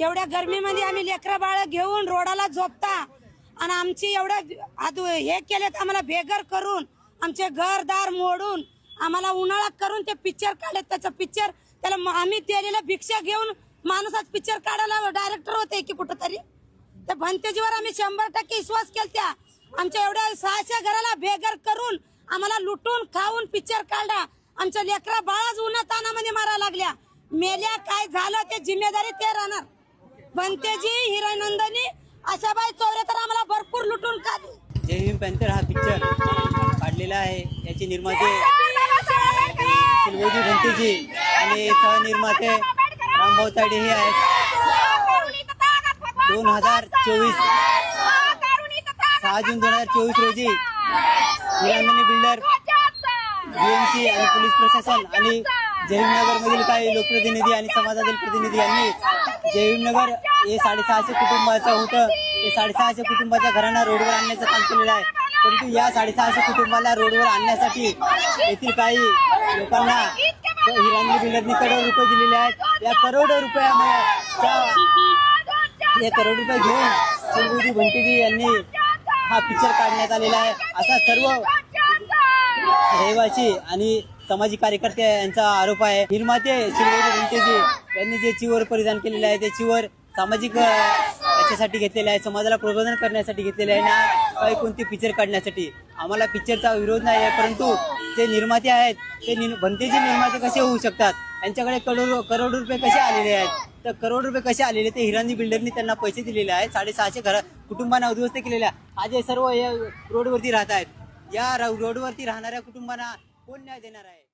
एवढ्या गरमीमध्ये आम्ही लेकरं बाळ घेऊन रोडाला झोपता. आणि आमची एवढं आदू हे केलेत आम्हाला बेघर करून आमचे घरदार मोडून आम्हाला उन्हाळा करून ते पिक्चर काढले त्याचं पिक्चर त्याला आम्ही दिलेलं भिक्षा घेऊन माणूस आज पिक्चर काढायला डायरेक्टर होते की कुठं तरी त्या भंतेजीवर आम्ही शंभर टक्के विश्वास केलत्या. आमच्या एवढ्या सहाशे घराला बेघर करून आम्हाला लुटून खाऊन पिक्चर काढला आमच्या लेकरा बाळाच उन्हा तानामध्ये मारा लागल्या. मेल्या काय झालं ते जिम्मेदारी ते राहणार. भंतेजी हिरानंदनी आशाबाई चौरे तर आम्हाला भरपूर लुटून खाली. जय हिंद पॅन्थर हा पिक्चर काढलेला आहे. याचे निर्माते शिलवजी भंतेजी आणि सहनिर्माते रामभाऊ ताडे हे आहेत. दोन हजार चोवीस सहा जून दोन हजार चोवीस रोजी हिरानंदनी बिल्डर बीएमसी आणि पोलीस प्रशासन आणि जयभीमनगर मधील काही लोकप्रतिनिधी आणि समाजातील प्रतिनिधी यांनी जयभीमनगर हे साडेसहाशे कुटुंबाचं होतं. ते साडेसहाशे कुटुंबाच्या घरांना रोडवर आणण्याचं काम केलेलं आहे. परंतु या साडेसहाशे कुटुंबाला रोडवर आणण्यासाठी येथील काही लोकांना हिरानंदी बिल्डरनी करोड रुपये दिलेले आहेत. या करोड रुपयामुळे त्या हे करोड रुपये घेऊन शिवजी भंटेजी यांनी हा पिक्चर काढण्यात आलेला आहे. असा सर्व रहिवासी आणि सामाजिक कार्यकर्ते यांचा आरोप आहे. निर्माते श्रीमती भंटेजी यांनी जे चिवर परिधान केलेले आहे ते चिवर सामाजिक याच्यासाठी घेतलेले आहे समाजाला प्रबोधन करण्यासाठी घेतलेले आहे ना काही कोणती पिक्चर काढण्यासाठी. आम्हाला पिक्चरचा विरोध नाही आहे परंतु जे निर्माते आहेत ते निर- भंतेजी निर्माते कसे होऊ शकतात? यांच्याकडे करोड करोड रुपये कसे आलेले आहेत? तर करोड रुपये कसे आलेले? ते हिरानी बिल्डरनी त्यांना पैसे दिलेले आहेत साडेसहाशे घर कुटुंबांना उद्ध्वस्त केलेले आहे आज हे सर्व या रोडवरती राहत आहेत. या रा- रोडवरती राहणाऱ्या कुटुंबांना कोण न्याय देणार आहे?